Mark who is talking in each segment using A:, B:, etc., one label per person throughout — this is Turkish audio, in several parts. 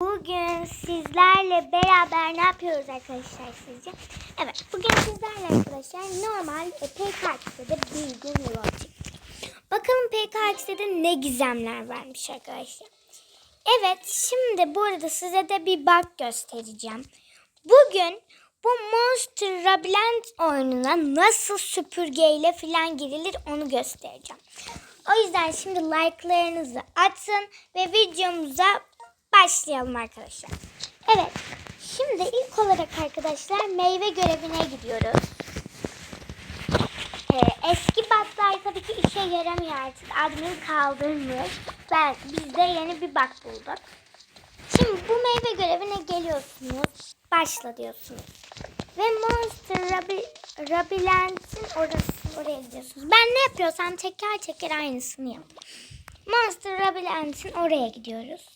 A: Bugün sizlerle beraber ne yapıyoruz arkadaşlar sizce? Evet bugün sizlerle arkadaşlar normal e, PKX'de bir gün yol çektik. Bakalım PKX'de ne gizemler varmış arkadaşlar. Evet şimdi bu arada size de bir bug göstereceğim. Bugün bu Monster Labirent oyununa nasıl süpürgeyle falan girilir onu göstereceğim. O yüzden şimdi like'larınızı atın ve videomuza başlayalım arkadaşlar. Evet. Şimdi ilk olarak arkadaşlar meyve görevine gidiyoruz. Ee, eski bug'lar tabii ki işe yaramıyor artık. Admin kaldırmış. Ben, biz de yeni bir bug bulduk. Şimdi bu meyve görevine geliyorsunuz. Başla diyorsunuz. Ve Monster Rabi- Labirent'in orası, oraya gidiyorsunuz. Ben ne yapıyorsam teker teker aynısını yap. Monster Labirent'in oraya gidiyoruz.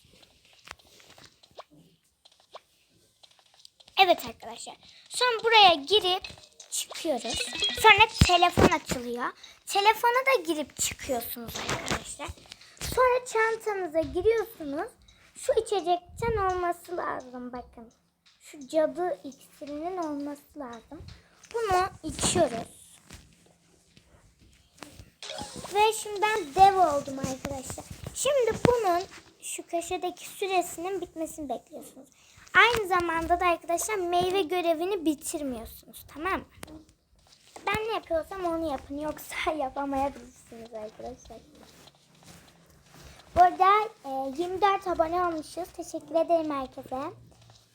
A: Evet arkadaşlar. Sonra buraya girip çıkıyoruz. Sonra telefon açılıyor. Telefona da girip çıkıyorsunuz arkadaşlar. Sonra çantanıza giriyorsunuz. Şu içecekten olması lazım bakın. Şu cadı iksirinin olması lazım. Bunu içiyoruz. Ve şimdi ben dev oldum arkadaşlar. Şimdi bunun şu köşedeki süresinin bitmesini bekliyorsunuz. Aynı zamanda da arkadaşlar meyve görevini bitirmiyorsunuz tamam mı? Ben ne yapıyorsam onu yapın yoksa yapamayabilirsiniz arkadaşlar. Bu arada e, 24 abone olmuşuz. Teşekkür ederim herkese.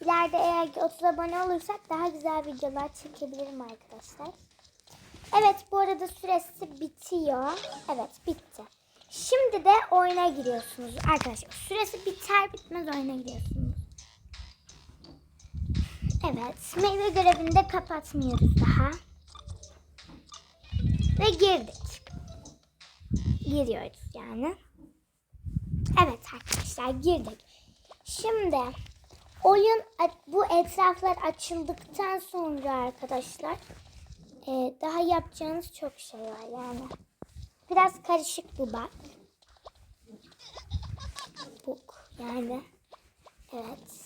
A: İleride eğer ki 30 abone olursak daha güzel videolar çekebilirim arkadaşlar. Evet bu arada süresi bitiyor. Evet bitti. Şimdi de oyuna giriyorsunuz arkadaşlar. Süresi biter bitmez oyuna giriyorsunuz. Evet meyve görevini de kapatmıyoruz daha. Ve girdik. Giriyoruz yani. Evet arkadaşlar girdik. Şimdi oyun bu etraflar açıldıktan sonra arkadaşlar e, daha yapacağınız çok şey var yani. Biraz karışık bu bak. Buk yani. Evet.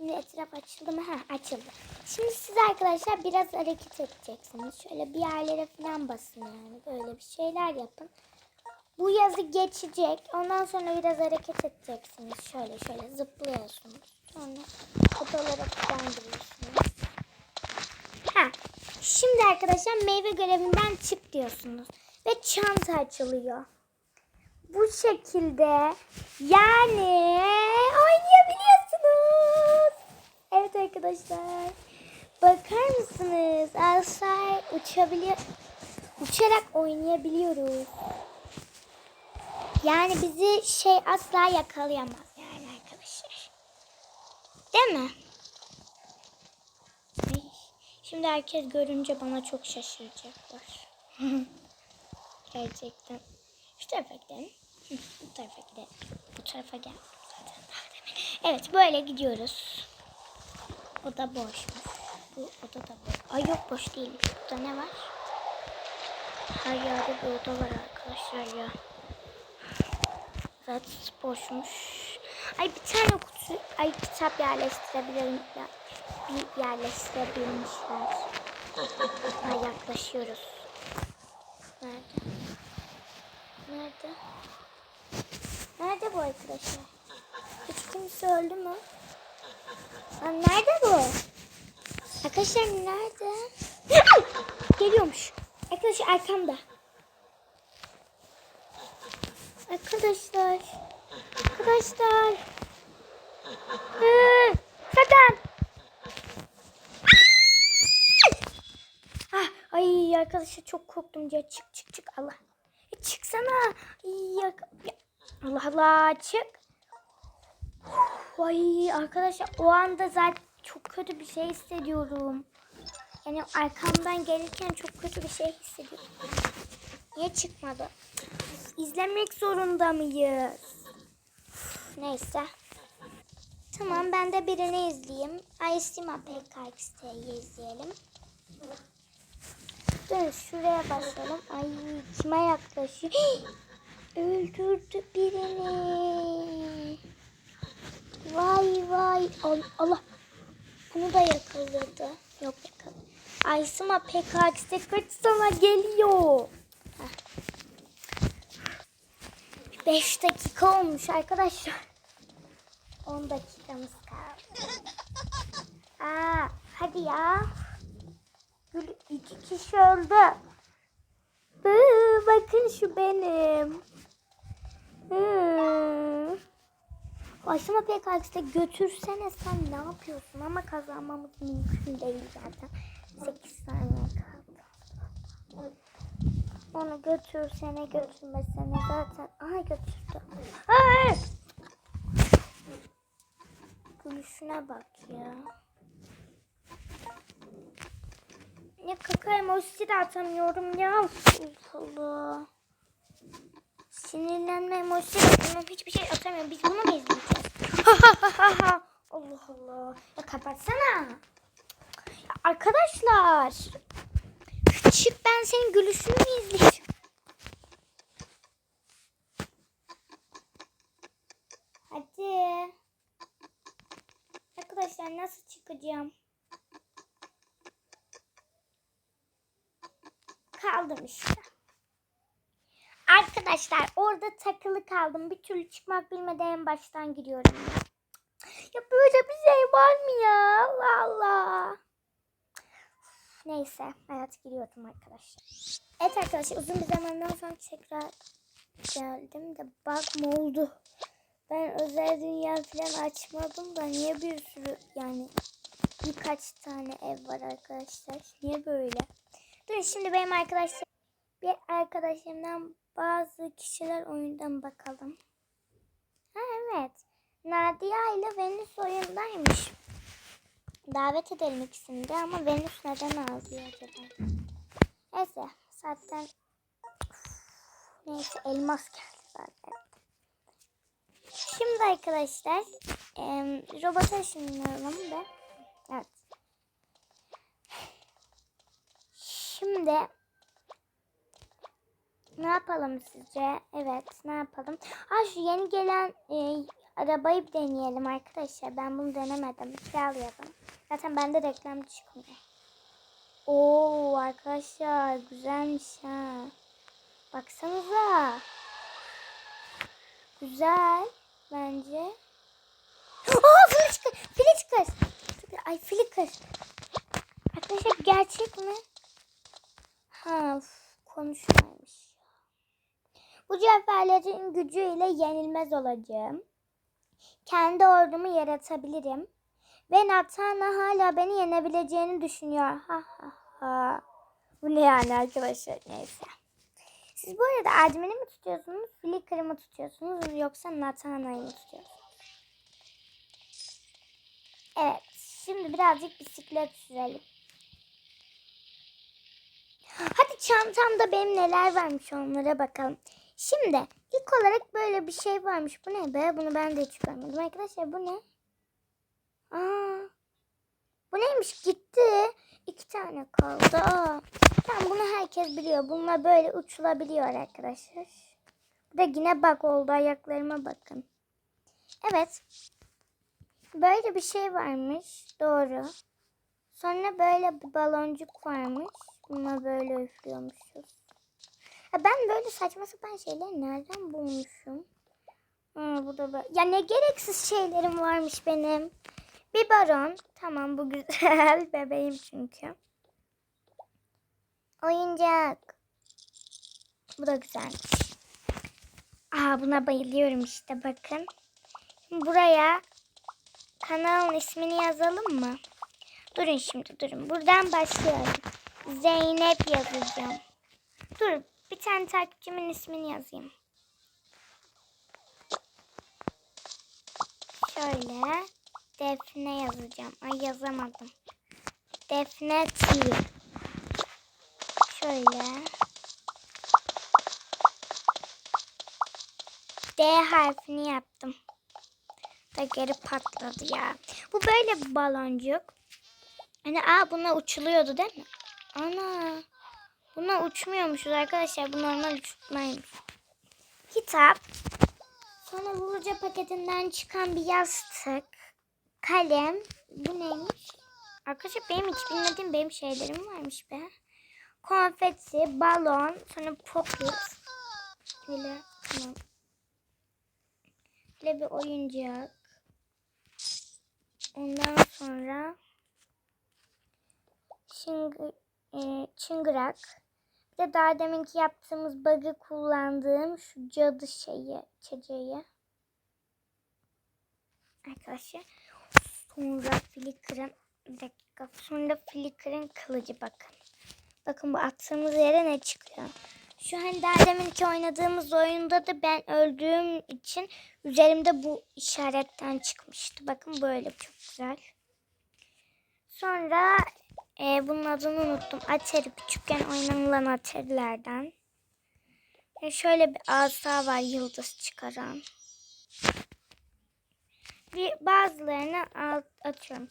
A: Şimdi etraf açıldı mı? Ha açıldı. Şimdi siz arkadaşlar biraz hareket edeceksiniz. Şöyle bir yerlere falan basın yani. Böyle bir şeyler yapın. Bu yazı geçecek. Ondan sonra biraz hareket edeceksiniz. Şöyle şöyle zıplıyorsunuz. Sonra odalara falan giriyorsunuz. Ha. Şimdi arkadaşlar meyve görevinden çık diyorsunuz. Ve çanta açılıyor. Bu şekilde yani oynayabiliyorsunuz. Arkadaşlar. Bakar mısınız? Alsay uçabiliyor. Uçarak oynayabiliyoruz. Yani bizi şey asla yakalayamaz yani arkadaşlar. Değil mi? Şimdi herkes görünce bana çok şaşıracaklar. Gerçekten. Şu tarafa gidelim. Bu tarafa gidelim. Bu tarafa gel. Zaten. Evet böyle gidiyoruz. O da boşmuş. Bu oda da boş. Ay yok boş değil. Burada ne var? Her yerde bir oda var arkadaşlar ya. Evet boşmuş. Ay bir tane kutu, ay kitap yerleştirebilirim. Bir yerleştirebilmişler. Ay yaklaşıyoruz. Nerede? Nerede? Nerede bu arkadaşlar? Hiç kimse öldü mü? Nerede bu? Arkadaşlar nerede? Geliyormuş. Arkadaşlar arkamda. Arkadaşlar. Arkadaşlar. Hı, Sakın. Ah, ay arkadaşlar çok korktum diye çık çık çık Allah. E, çıksana. Ya- ya- Allah Allah çık. Ay arkadaşlar o anda zaten çok kötü bir şey hissediyorum. Yani arkamdan gelirken çok kötü bir şey hissediyorum. Niye çıkmadı? İzlemek zorunda mıyız? Neyse. Tamam ben de birini izleyeyim. Aysima PKX'yi izleyelim. Dur şuraya basalım. Ay kime yaklaşıyor? Öldürdü birini. Vay vay. Al- Allah. Bunu da yakaladı. Yok yakaladı. Aysima PKX Secret sana geliyor. 5 dakika olmuş arkadaşlar. 10 dakikamız kaldı. Aa, hadi ya. Gül, iki kişi öldü. Bıı, bakın şu benim. Hı. Başıma PKX'de götürsene sen ne yapıyorsun ama kazanmamız mümkün değil zaten. 8 saniye kaldı. Onu götürsene götürmesene zaten. Aha götürdü. Ay! Gülüşüne bak ya. Ne kaka emojisi de atamıyorum ya. Allah. Sinirlenme de atamıyorum. Hiçbir şey atamıyorum. Biz bunu mu izleyeceğiz? Allah Allah. Ya kapatsana. Ya arkadaşlar. Çık ben senin gülüşünü mü izleyeceğim? Hadi. Arkadaşlar nasıl çıkacağım? Kaldım işte. Arkadaşlar orada takılı kaldım. Bir türlü çıkmak bilmeden en baştan giriyorum. Ya, böyle bir şey var mı ya? Allah Allah. Neyse hayat giriyorum arkadaşlar. Evet arkadaşlar uzun bir zamandan sonra tekrar geldim de bak ne oldu. Ben özel dünya falan açmadım da niye bir sürü yani birkaç tane ev var arkadaşlar. Niye böyle? Dur şimdi benim arkadaşlar bir arkadaşımdan bazı kişiler oyundan bakalım. Ha evet. Nadia ile Venüs oyundaymış. Davet edelim ikisini de ama Venüs neden ağlıyor acaba? Neyse zaten neyse elmas geldi zaten. Şimdi arkadaşlar em, robota ışınlanalım da. Evet. Şimdi ne yapalım sizce? Evet ne yapalım? Ha şu yeni gelen e, arabayı bir deneyelim arkadaşlar. Ben bunu denemedim. Kiralayalım. Zaten bende reklam çıkmıyor. Oo arkadaşlar güzelmiş ha. Baksanıza. Güzel bence. Aa Flickr. Flickr. Ay Flickr. Arkadaşlar gerçek mi? Ha konuşmaymış. Bu cevherlerin gücüyle yenilmez olacağım. Kendi ordumu yaratabilirim. Ve Natana hala beni yenebileceğini düşünüyor. Ha ha ha. Bu ne yani arkadaşlar neyse. Siz bu arada Admin'i mi tutuyorsunuz, Flickr'ı mı tutuyorsunuz yoksa Natana'yı mı tutuyorsunuz? Evet, şimdi birazcık bisiklet sürelim. Hadi çantamda benim neler varmış onlara bakalım. Şimdi ilk olarak böyle bir şey varmış. Bu ne be? Bunu ben de hiç görmedim. Arkadaşlar bu ne? Aa, bu neymiş? Gitti. İki tane kaldı. Aa, tamam bunu herkes biliyor. Bununla böyle uçulabiliyor arkadaşlar. Bu da yine bak oldu. Ayaklarıma bakın. Evet. Böyle bir şey varmış. Doğru. Sonra böyle bir baloncuk varmış. Buna böyle üflüyormuşuz. Ben böyle saçma sapan şeyleri nereden bulmuşum? Ha, bu da böyle. Ya ne gereksiz şeylerim varmış benim. Bir baron. Tamam bu güzel. Bebeğim çünkü. Oyuncak. Bu da güzelmiş. Aa buna bayılıyorum işte bakın. Buraya kanalın ismini yazalım mı? Durun şimdi durun. Buradan başlıyorum. Zeynep yazacağım. Dur bir tane takipçimin ismini yazayım. Şöyle Defne yazacağım. Ay yazamadım. Defne TV. Şöyle. D harfini yaptım. Da geri patladı ya. Bu böyle bir baloncuk. Hani aa bununla uçuluyordu değil mi? Ana. Buna uçmuyormuşuz arkadaşlar. Bu normal uçmaymış. Kitap. Sonra Vuluca paketinden çıkan bir yastık. Kalem. Bu neymiş? Arkadaşlar benim hiç bilmediğim benim şeylerim varmış be. Konfeti, balon, sonra popit. Böyle tamam. Böyle bir oyuncak. Ondan sonra şıngı, e, çıngırak. De daha deminki yaptığımız bug'ı kullandığım şu cadı şeyi, çiçeği. Arkadaşlar. Sonra Flickr'ın bir dakika. Sonra Flickr'ın kılıcı bakın. Bakın bu attığımız yere ne çıkıyor. Şu hani daha deminki oynadığımız oyunda da ben öldüğüm için üzerimde bu işaretten çıkmıştı. Bakın böyle çok güzel. Sonra e, bunun adını unuttum. Atari küçükken oynanılan Atari'lerden. E, şöyle bir asa var yıldız çıkaran. Bir bazılarını al, atıyorum.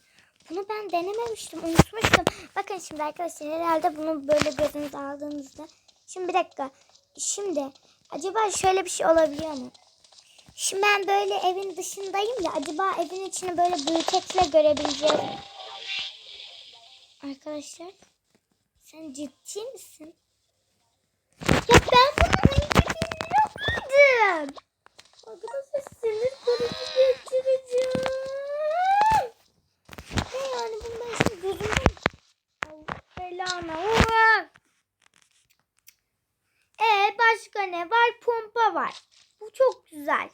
A: Bunu ben denememiştim. Unutmuştum. Bakın şimdi arkadaşlar herhalde bunu böyle gözünüze aldığınızda. Şimdi bir dakika. Şimdi acaba şöyle bir şey olabiliyor mu? Şimdi ben böyle evin dışındayım ya. Acaba evin içini böyle büyütekle görebileceğim. Arkadaşlar. Sen ciddi misin? Ya ben bunu önceden yapmadım. Arkadaşlar sinir krizi geçireceğim. Ne yani ben şimdi gözümden... Belanı. Ulan! Ee başka ne var? Pompa var. Bu çok güzel.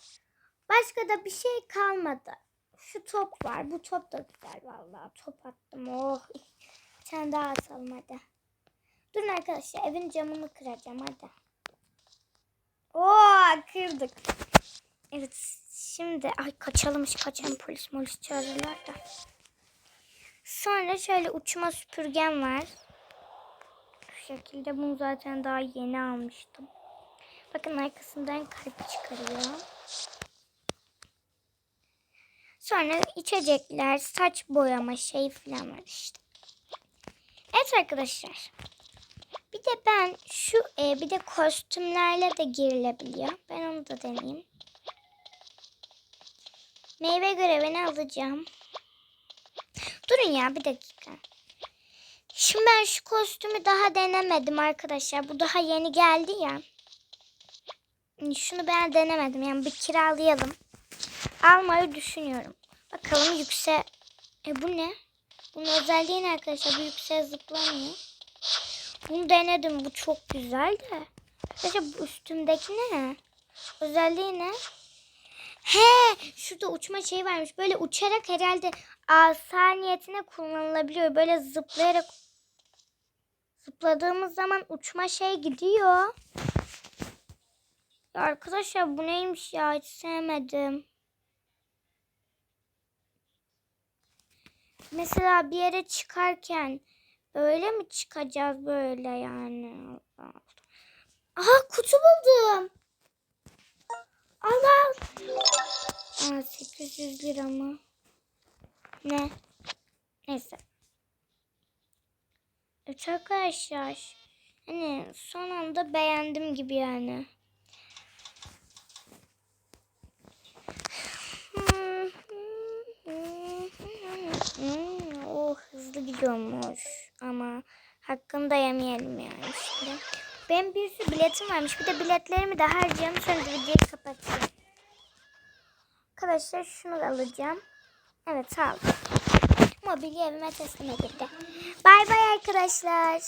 A: Başka da bir şey kalmadı. Şu top var. Bu top da güzel vallahi. Top attım. Oh. Bir tane daha atalım hadi. Durun arkadaşlar evin camını kıracağım hadi. Oo kırdık. Evet şimdi ay kaçalım kaçalım polis polis çağırırlar da. Sonra şöyle uçma süpürgem var. Şu şekilde bunu zaten daha yeni almıştım. Bakın arkasından kalp çıkarıyor. Sonra içecekler, saç boyama şey falan var işte. Evet arkadaşlar. Bir de ben şu e, bir de kostümlerle de girilebiliyor. Ben onu da deneyeyim. Meyve görevini alacağım. Durun ya bir dakika. Şimdi ben şu kostümü daha denemedim arkadaşlar. Bu daha yeni geldi ya. Şunu ben denemedim. Yani bir kiralayalım. Almayı düşünüyorum. Bakalım yükse... E bu ne? Bunun özelliği ne arkadaşlar? Bu yükseğe zıplamıyor. Bunu denedim. Bu çok güzel de. Arkadaşlar bu üstümdeki ne? Özelliği ne? He, şurada uçma şeyi varmış. Böyle uçarak herhalde asa niyetine kullanılabiliyor. Böyle zıplayarak zıpladığımız zaman uçma şey gidiyor. Ya arkadaşlar bu neymiş ya hiç sevmedim. Mesela bir yere çıkarken öyle mi çıkacağız böyle yani? Aha kutu buldum. Allah. Aa, 800 lira mı? Ne? Neyse. Evet arkadaşlar. Hani son anda beğendim gibi yani. Oh hızlı gidiyormuş ama hakkını da yemeyelim yani şimdi. Benim bir sürü biletim varmış. Bir de biletlerimi de harcayacağım. Sonra videoyu kapatayım. Arkadaşlar şunu alacağım. Evet olun. Mobilya evime teslim edildi. Bay bay arkadaşlar.